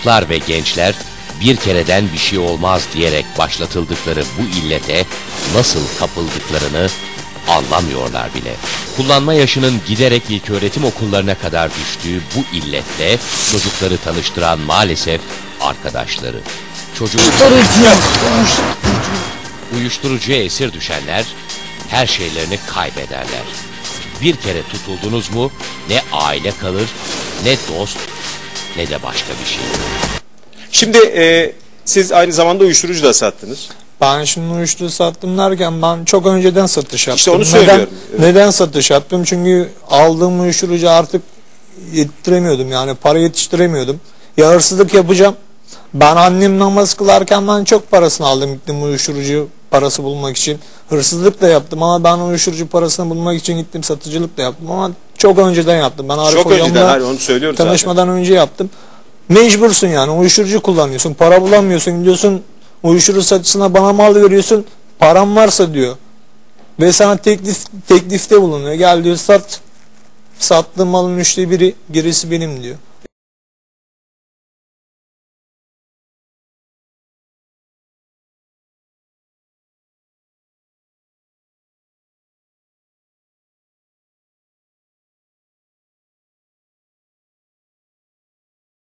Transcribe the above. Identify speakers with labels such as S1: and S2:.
S1: çocuklar ve gençler bir kereden bir şey olmaz diyerek başlatıldıkları bu illete nasıl kapıldıklarını anlamıyorlar bile. Kullanma yaşının giderek ilköğretim okullarına kadar düştüğü bu illetle çocukları tanıştıran maalesef arkadaşları. Çocuk uyuşturucuya esir düşenler her şeylerini kaybederler. Bir kere tutuldunuz mu ne aile kalır, ne dost, ne de başka bir şey.
S2: Şimdi e, siz aynı zamanda uyuşturucu da sattınız.
S3: Ben şimdi uyuşturucu sattım derken ben çok önceden satış yaptım.
S2: İşte onu
S3: neden,
S2: söylüyorum. Evet.
S3: neden satış yaptım? Çünkü aldığım uyuşturucu artık yettiremiyordum yani para yetiştiremiyordum. Ya hırsızlık yapacağım. Ben annem namaz kılarken ben çok parasını aldım gittim uyuşturucu parası bulmak için. Hırsızlık da yaptım ama ben uyuşturucu parasını bulmak için gittim satıcılık da yaptım ama çok önceden yaptım. Ben Arif
S2: Çok önceden hayır onu söylüyoruz zaten.
S3: tanışmadan önce yaptım. Mecbursun yani uyuşturucu kullanıyorsun para bulamıyorsun gidiyorsun uyuşturucu satıcısına bana mal veriyorsun param varsa diyor. Ve sana teklif, teklifte bulunuyor gel diyor sat sattığım malın üçte biri gerisi benim diyor.